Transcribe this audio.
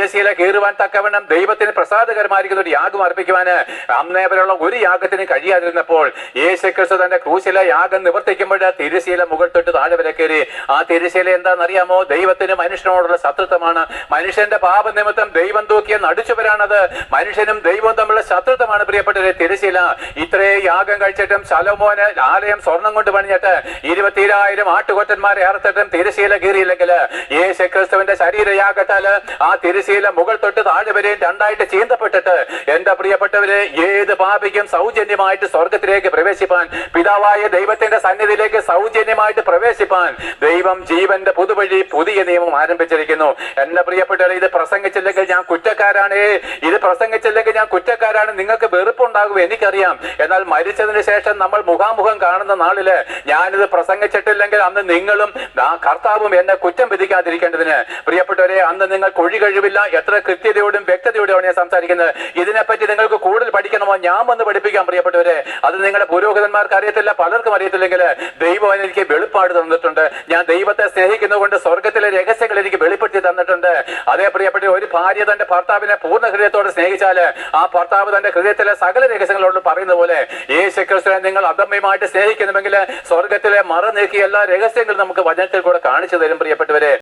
തിരശീല കീറുവാൻ തക്കവണ്ണം ദൈവത്തിന് പ്രസാദകരമായിരിക്കുന്ന ഒരു യാഗം അർപ്പിക്കുവാന് അന്നേ വരെയുള്ള ഒരു യാഗത്തിന് കഴിയാതിരുന്നപ്പോൾ യേശു ക്രിസ്തു തന്റെ ക്രൂശിലെ യാഗം നിവർത്തിക്കുമ്പോൾ തിരശീല മുകൾ തൊട്ട് താഴെ വരെ കയറി. ആ തിരശീല എന്താണെന്നറിയാമോ? ദൈവത്തിന് മനുഷ്യനോടുള്ള ശത്രുത്വമാണ്. മനുഷ്യന്റെ പാപനിമിത്തം ദൈവം തൂക്കിയ നടിച്ചവരാണത്. മനുഷ്യനും ദൈവവും തമ്മിലുള്ള ശത്രുത്വമാണ് പ്രിയപ്പെട്ടത് തിരശീല ഇത്രേ യാഗം കഴിച്ചിട്ടും ശലോമോന് ആലയം സ്വർണം കൊണ്ട് പണിഞ്ഞിട്ട് ഇരുപത്തിരായിരം ആട്ടുകൊറ്റന്മാരെ ഏർത്തിട്ടും തിരശീല കീറിയില്ലെങ്കിൽ യേശു ക്രിസ്തുവിന്റെ ശരീരയാഗത്താൽ ആ തിരശീല മുകൾ തൊട്ട് താഴെ വരെയും രണ്ടായിട്ട് ചീന്തപ്പെട്ടിട്ട് എന്റെ പ്രിയപ്പെട്ടവരെ ഏത് പാപിക്കും സൗജന്യമായിട്ട് സ്വർഗത്തിലേക്ക് പ്രവേശിപ്പാൻ പിതാവായ ദൈവത്തിന്റെ സന്നിധിയിലേക്ക് സൗജന്യമായിട്ട് പ്രവേശിപ്പാൻ ദൈവം ജീവന്റെ പുതുവഴി പുതിയ നിയമം ആരംഭിച്ചിരിക്കുന്നു. എന്റെ പ്രിയപ്പെട്ടവരെ ഇത് പ്രസംഗിച്ചില്ലെങ്കിൽ ഞാൻ കുറ്റക്കാരാണ്. ഇത് പ്രസംഗിച്ചില്ലെങ്കിൽ ഞാൻ കുറ്റക്കാരാണ്. നിങ്ങൾക്ക് വെറുപ്പുണ്ടാകും എനിക്കറിയാം. എന്നാൽ മരിച്ചതിന് ശേഷം നമ്മൾ മുഖാമുഖം കാണുന്ന നാളിൽ ഞാനിത് പ്രസംഗിച്ചിട്ടില്ലെങ്കിൽ അന്ന് നിങ്ങളും കർത്താവും എന്നെ കുറ്റം വിധിക്കാതിരിക്കേണ്ടതിന്. പ്രിയപ്പെട്ടവരെ അന്ന് നിങ്ങൾ കൊഴി കഴിവില്ല എത്ര കൃത്യതയോടും വ്യക്തതയോടും ഞാൻ സംസാരിക്കുന്നത്. ഇതിനെപ്പറ്റി നിങ്ങൾക്ക് കൂടുതൽ പഠിക്കണമോ? ഞാൻ വന്ന് പഠിപ്പിക്കാൻ പ്രിയപ്പെട്ടവരെ. അത് നിങ്ങളുടെ പുരോഹിതന്മാർക്ക് അറിയത്തില്ല പലർക്കും അറിയത്തില്ലെങ്കിൽ ദൈവം എനിക്ക് വെളിപ്പാട് തന്നിട്ടുണ്ട്. ഞാൻ ദൈവത്തെ സ്നേഹിക്കുന്നതുകൊണ്ട് സ്വർഗത്തിലെ രഹസ്യങ്ങൾ എനിക്ക് വെളിപ്പെടുത്തി തന്നിട്ടുണ്ട്. അതേ പ്രിയപ്പെട്ട ഒരു ഭാര്യ തന്റെ ഭർത്താവിനെ പൂർണ ഹൃദയത്തോടെ സ്നേഹിച്ചാൽ ആ ഭർത്താവ് തന്റെ ഹൃദയത്തിലെ സകല രഹസ്യങ്ങളോട് പറയുന്ന പോലെ യേശു ക്രിസ്തുവിനെ നിങ്ങൾ അദമ്യമായിട്ട് സ്നേഹിക്കുന്നുവെങ്കിൽ സ്വർഗത്തിലെ മറ നീക്കി എല്ലാ രഹസ്യങ്ങളും നമുക്ക് വചനത്തിൽ കൂടെ കാണിച്ചു തരും പ്രിയപ്പെട്ടവരെ.